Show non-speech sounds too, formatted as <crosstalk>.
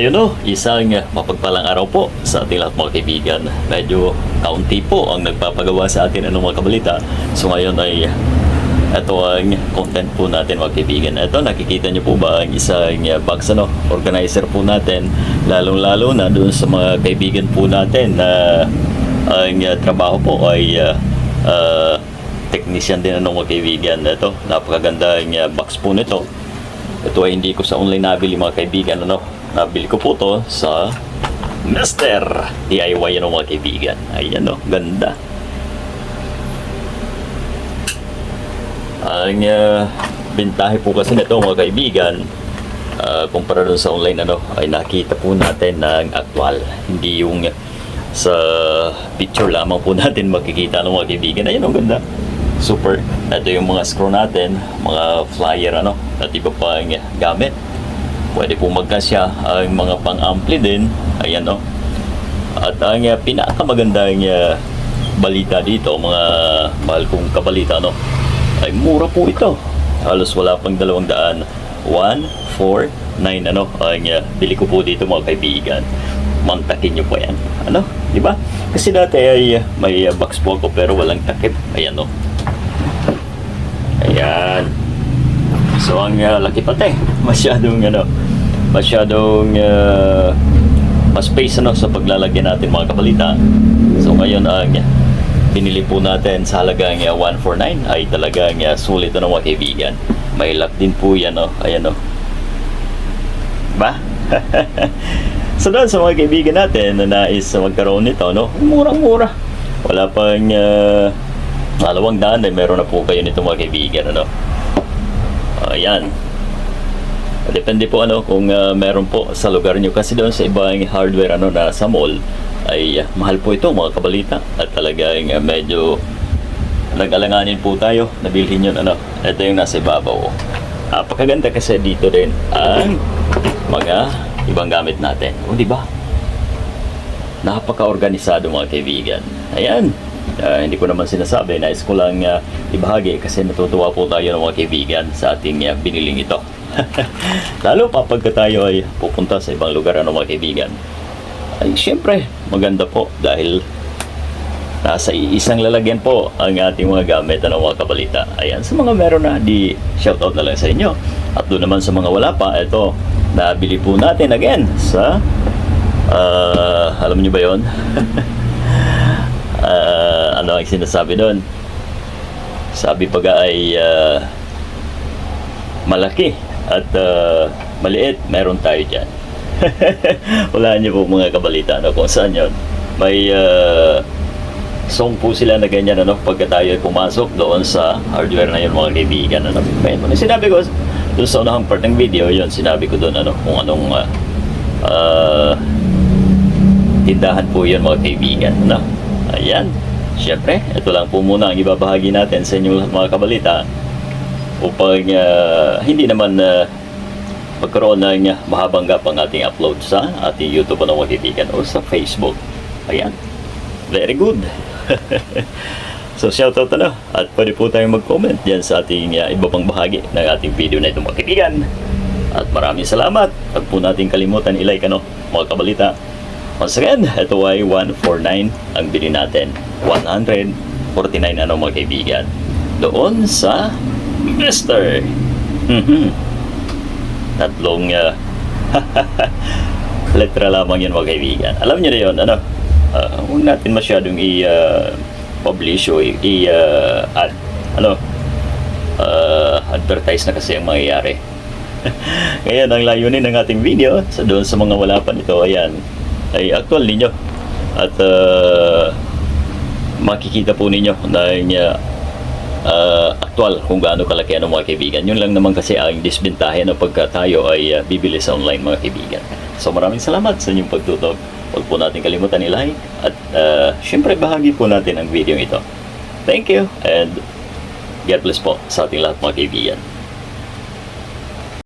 Ayun o, isang mapagpalang araw po sa ating lahat mga kaibigan. Medyo kaunti po ang nagpapagawa sa atin anong mga kabalita. So ngayon ay ito ang content po natin mga kaibigan. Ito nakikita niyo po ba ang isang uh, box ano, organizer po natin. Lalong-lalo na doon sa mga kaibigan po natin na ang uh, trabaho po ay uh, technician din anong mga kaibigan. Ito, napakaganda ang box po nito. Ito ay hindi ko sa online nabili mga kaibigan. Ano? Nabili ko po to sa Master DIY ano mga kaibigan. Ayan o, ganda. Ang uh, bentahe po kasi nito mga kaibigan, uh, kumpara dun sa online ano, ay nakita po natin ng actual. Hindi yung sa picture lamang po <laughs> natin makikita ng mga kaibigan. Ayan ang ganda. Super. Ito yung mga screw natin, mga flyer ano, at iba pa ang gamit. Pwede po magkasya ang mga pang-ampli din. Ayan o. At ang uh, pinakamagandang uh, balita dito, mga mahal kong kabalita, no? Ay mura po ito. Halos wala pang dalawang daan. 149 ano, ang uh, bili ko po dito mga kaibigan. Mantakin nyo po yan. Ano? Di ba? Kasi dati ay uh, may uh, box po ako pero walang takip. Ayan no. Ayan. So ang uh, laki pati, <laughs> masyadong ano, masyadong uh, mas space ano sa paglalagyan natin mga kabalita. So ngayon ang binili po natin sa halagang uh, 149 ay talagang uh, sulit ano mga kaibigan. May lock din po yan oh. Ayan oh. Ba? <laughs> so doon sa mga kaibigan natin na nais magkaroon nito, no? Murang-mura. Wala pang uh, dalawang daan ay meron na po kayo nito mga kaibigan, ano? Ayan. Depende po ano kung uh, meron po sa lugar nyo kasi doon sa ibang hardware ano na sa mall ay uh, mahal po ito mga kabalita. At talagang uh, medyo nag-alanganin po tayo nabilhin yun ano. Ito yung nasa ibabaw napakaganda kasi dito din ang mga ibang gamit natin. O di ba? Napaka-organisado mga kaibigan. Ayan Uh, hindi ko naman sinasabi, nais ko lang uh, ibahagi kasi natutuwa po tayo ng mga kaibigan sa ating uh, biniling ito. <laughs> Lalo pa pagka tayo ay pupunta sa ibang lugar ano mga kaibigan. Ay syempre, maganda po dahil nasa isang lalagyan po ang ating mga gamit ano mga kabalita. Ayan, sa mga meron na, di shoutout na lang sa inyo. At doon naman sa mga wala pa, ito, nabili po natin again sa, uh, alam niyo ba yon <laughs> ang sinasabi doon? Sabi pag ay uh, malaki at uh, maliit, meron tayo dyan. <laughs> Wala niyo po mga kabalita no? kung saan yun. May uh, song po sila na ganyan ano, pagka tayo pumasok doon sa hardware na yun mga kaibigan. Ano? Kaya, sinabi ko doon sa unahang part ng video, yun sinabi ko doon ano, kung anong uh, uh, tindahan po yun mga kaibigan. Ano? Ayan. Siyempre, ito lang po muna ang ibabahagi natin sa inyo mga kabalita upang uh, hindi naman uh, magkaroon ng mahabang gap ang ating upload sa ating YouTube na mga kaibigan o sa Facebook. Ayan. Very good. <laughs> so, shoutout na. At pwede po tayong mag-comment dyan sa ating uh, iba pang bahagi ng ating video na ito mga kaibigan. At maraming salamat. Huwag po natin kalimutan i-like ano, mga kabalita. Once again, ito ay 149 ang bili natin. 149 ano mga kaibigan. Doon sa Mister. Mhm. Tatlong uh, <laughs> letra lamang yan mga kaibigan. Alam niyo na yun, ano? Uh, huwag natin masyadong i-publish o i-ad. ano? Uh, advertise na kasi ang mangyayari. <laughs> Ngayon, ang layunin ng ating video, sa doon sa mga wala pa nito, ayan, ay actual ninyo. At uh, makikita po ninyo na uh, uh, actual kung gaano kalaki ano mga kaibigan. Yun lang naman kasi ang disbentahe na pagka tayo ay uh, bibili sa online mga kaibigan. So maraming salamat sa inyong pagtutok. Huwag po natin kalimutan i-like at uh, syempre bahagi po natin ang video ito. Thank you and God bless po sa ating lahat mga kaibigan.